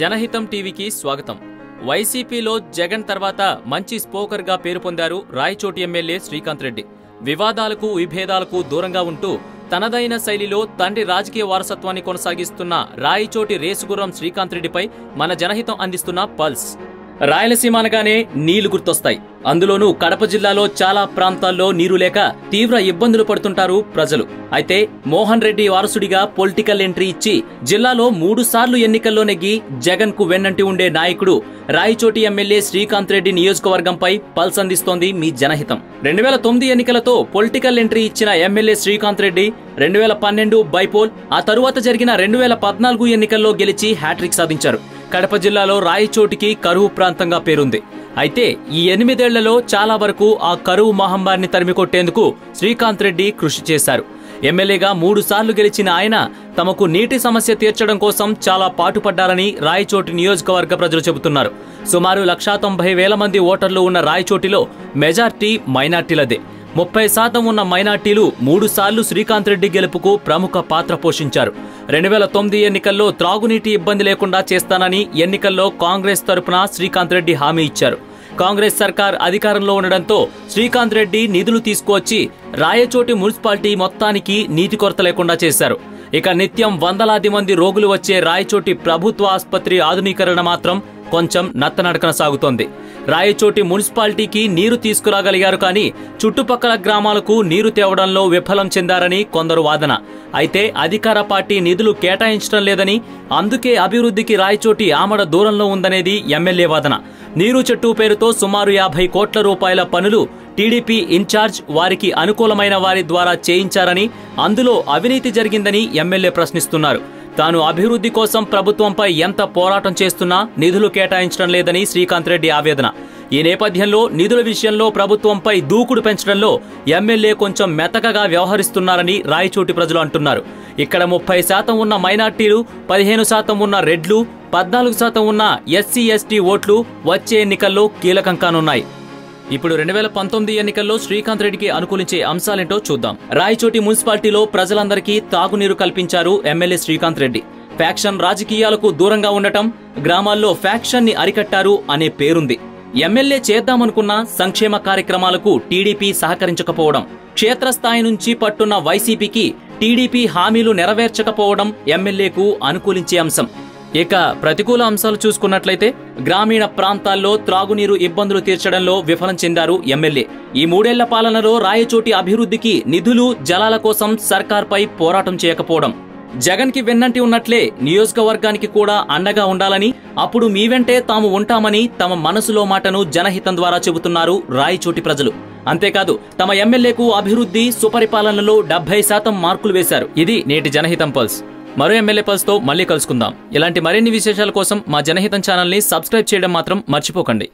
జనహితం టీవీకి స్వాగతం. వైసీపీలో జగన్ తర్వాత మంచి స్పోకర్గా పేరు పొందారు రాయచోటి ఎమ్మెల్యే శ్రీకాంత్ రెడ్డి. వివాదాలకు విభేదాలకు దూరంగా ఉంటూ తనదైన శైలిలో తండ్రి రాజకీయ వారసత్వాన్ని కొనసాగిస్తున్న రాయచోటి రేసుగుర్రం శ్రీకాంత్ రెడ్డిపై మన జనహితం అందిస్తున్న పల్స్. రాయలసీమ అనగానే నీళ్ళు గుర్తొస్తాయి. అందులోనూ కడప జిల్లాలో చాలా ప్రాంతాల్లో నీరు లేక తీవ్ర ఇబ్బందులు పడుతుంటారు ప్రజలు. అయితే మోహన్ రెడ్డి వారసుడిగా పొలిటికల్ ఎంట్రీ ఇచ్చి జిల్లాలో మూడు సార్లు ఎన్నికల్లో నెగ్గి జగన్కు వెన్నంటి ఉండే నాయకుడు రాయచోటి ఎమ్మెల్యే శ్రీకాంత్ రెడ్డి నియోజకవర్గంపై పల్స్ అందిస్తోంది మీ జనహితం. రెండు వేల తొమ్మిది ఎన్నికలతో పొలిటికల్ ఎంట్రీ ఇచ్చిన ఎమ్మెల్యే శ్రీకాంత్ రెడ్డి రెండు వేల పన్నెండు బైపోల్ ఆ తరువాత జరిగిన రెండు వేల పద్నాలుగు ఎన్నికల్లో గెలిచి హ్యాట్రిక్ సాధించారు. కడప జిల్లాలో రాయచోటికి కరువు ప్రాంతంగా పేరుంది. అయితే ఈ ఎనిమిదేళ్ళలో చాలా వరకు ఆ కరువు మహమ్మారిని తరిమికొట్టేందుకు శ్రీకాంత్ రెడ్డి కృషి చేశారు. ఎమ్మెల్యేగా మూడు సార్లు గెలిచిన ఆయన తమకు నీటి సమస్య తీర్చడం కోసం చాలా పాటుపడ్డారని రాయచోటి నియోజకవర్గ ప్రజలు చెబుతున్నారు. సుమారు లక్షా తొంభై వేల మంది ఓటర్లు ఉన్న రాయచోటిలో మెజార్టీ మైనార్టీలదే. ముప్పై శాతం ఉన్న మైనార్టీలు మూడు సార్లు శ్రీకాంత్ రెడ్డి గెలుపుకు ప్రముఖ పాత్ర పోషించారు. రెండు వేల తొమ్మిది ఎన్నికల్లో త్రాగునీటి ఇబ్బంది లేకుండా చేస్తానని ఎన్నికల్లో కాంగ్రెస్ తరపున శ్రీకాంత్ రెడ్డి హామీ ఇచ్చారు. కాంగ్రెస్ సర్కార్ అధికారంలో ఉండడంతో శ్రీకాంత్ రెడ్డి నిధులు తీసుకువచ్చి రాయచోటి మున్సిపాలిటీ మొత్తానికి నీటి కొరత లేకుండా చేశారు. ఇక నిత్యం వందలాది మంది రోగులు వచ్చే రాయచోటి ప్రభుత్వ ఆసుపత్రి ఆధునీకరణ మాత్రం కొంచెం నత్తనడకన సాగుతోంది. రాయచోటి మున్సిపాలిటీకి నీరు తీసుకురాగలిగారు కానీ చుట్టుపక్కల గ్రామాలకు నీరు తేవడంలో విఫలం చెందారని కొందరు వాదన. అయితే అధికార పార్టీ నిధులు కేటాయించడం లేదని అందుకే అభివృద్ధికి రాయచోటి ఆమడ దూరంలో ఉందనేది ఎమ్మెల్యే వాదన. నీరు చెట్టు పేరుతో సుమారు యాభై కోట్ల రూపాయల పనులు టీడీపీ ఇన్ఛార్జ్ వారికి అనుకూలమైన వారి ద్వారా చేయించారని అందులో అవినీతి జరిగిందని ఎమ్మెల్యే ప్రశ్నిస్తున్నారు. తాను అభివృద్ధి కోసం ప్రభుత్వంపై ఎంత పోరాటం చేస్తున్నా నిధులు కేటాయించడం లేదని శ్రీకాంత్ రెడ్డి ఆవేదన. ఈ నేపథ్యంలో నిధుల విషయంలో ప్రభుత్వంపై దూకుడు పెంచడంలో ఎమ్మెల్యే కొంచెం మెతకగా వ్యవహరిస్తున్నారని రాయచోటి ప్రజలు అంటున్నారు. ఇక్కడ ముప్పై శాతం ఉన్న మైనార్టీలు పదిహేను శాతం ఉన్న రెడ్లు పద్నాలుగు శాతం ఉన్న ఎస్సీ ఎస్టీ ఓట్లు వచ్చే ఎన్నికల్లో కీలకం కానున్నాయి. ఇప్పుడు రెండు వేల పంతొమ్మిది ఎన్నికల్లో శ్రీకాంత్ రెడ్డికి అనుకూలించే అంశాలేంటో చూద్దాం. రాయచోటి మున్సిపాలిటీలో ప్రజలందరికీ తాగునీరు కల్పించారు ఎమ్మెల్యే శ్రీకాంత్ రెడ్డి. ఫ్యాక్షన్ రాజకీయాలకు దూరంగా ఉండటం గ్రామాల్లో ఫ్యాక్షన్ని అరికట్టారు అనే పేరుంది. ఎమ్మెల్యే చేద్దామనుకున్న సంక్షేమ కార్యక్రమాలకు టీడీపీ సహకరించకపోవడం క్షేత్రస్థాయి నుంచి పట్టున్న వైసీపీకి టీడీపీ హామీలు నెరవేర్చకపోవడం ఎమ్మెల్యేకు అనుకూలించే అంశం. ఇక ప్రతికూల అంశాలు చూసుకున్నట్లయితే గ్రామీణ ప్రాంతాల్లో త్రాగునీరు ఇబ్బందులు తీర్చడంలో విఫలం చెందారు ఎమ్మెల్యే. ఈ మూడేళ్ళ పాలనలో రాయచోటి అభివృద్ధికి నిధులు జలాల కోసం సర్కార్పై పోరాటం చేయకపోవడం. జగన్కి వెన్నంటి ఉన్నట్లే నియోజకవర్గానికి కూడా అండగా ఉండాలని అప్పుడు మీ వెంటే తాము ఉంటామని తమ మనసులో మాటను జనహితం ద్వారా చెబుతున్నారు రాయచోటి ప్రజలు. అంతేకాదు తమ ఎమ్మెల్యేకు అభివృద్ధి సుపరిపాలనలో డెబ్బై శాతం మార్కులు వేశారు. ఇది నేటి జనహితం పల్స్. మరో ఎమ్మెల్యే పల్స్తో మళ్ళీ కలుసుకుందాం. ఇలాంటి మరిన్ని విశేషాల కోసం మా జనహితం ఛానల్ని సబ్స్క్రైబ్ చేయడం మాత్రం మర్చిపోకండి.